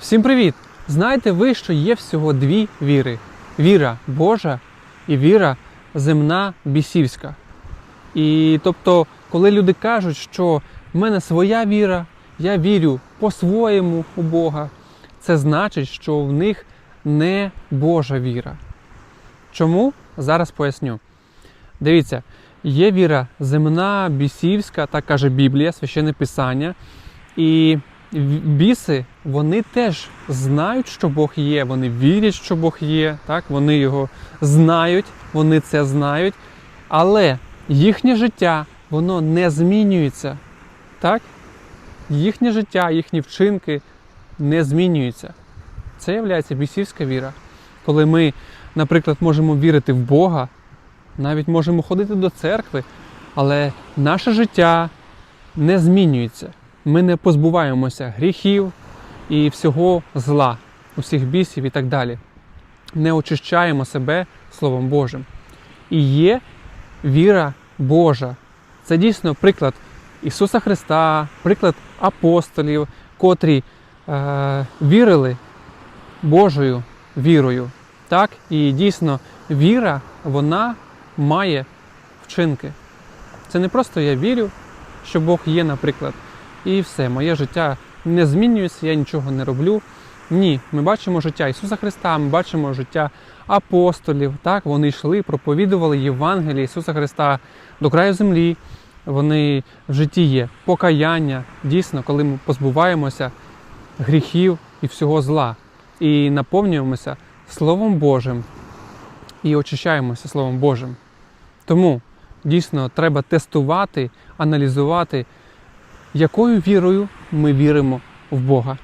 Всім привіт! Знаєте ви, що є всього дві віри: віра Божа і віра земна бісівська. І тобто, коли люди кажуть, що в мене своя віра, я вірю по-своєму у Бога, це значить, що в них не Божа віра. Чому? Зараз поясню. Дивіться, є віра земна, бісівська, так каже Біблія, священне писання. І біси, вони теж знають, що Бог є, вони вірять, що Бог є, так? вони його знають, вони це знають, але їхнє життя воно не змінюється. Так? Їхнє життя, їхні вчинки не змінюються. Це є бісівська віра. Коли ми, наприклад, можемо вірити в Бога, навіть можемо ходити до церкви, але наше життя не змінюється. Ми не позбуваємося гріхів і всього зла, усіх бісів і так далі. Не очищаємо себе Словом Божим. І є віра Божа. Це дійсно приклад Ісуса Христа, приклад апостолів, котрі е, вірили Божою вірою. Так? І дійсно віра, вона має вчинки. Це не просто я вірю, що Бог є, наприклад, і все, моє життя не змінюється, я нічого не роблю. Ні, ми бачимо життя Ісуса Христа, ми бачимо життя апостолів. Так, вони йшли, проповідували Євангеліє Ісуса Христа до краю землі. Вони в житті є покаяння, дійсно, коли ми позбуваємося гріхів і всього зла, і наповнюємося Словом Божим і очищаємося Словом Божим. Тому дійсно треба тестувати, аналізувати, якою вірою ми віримо в Бога.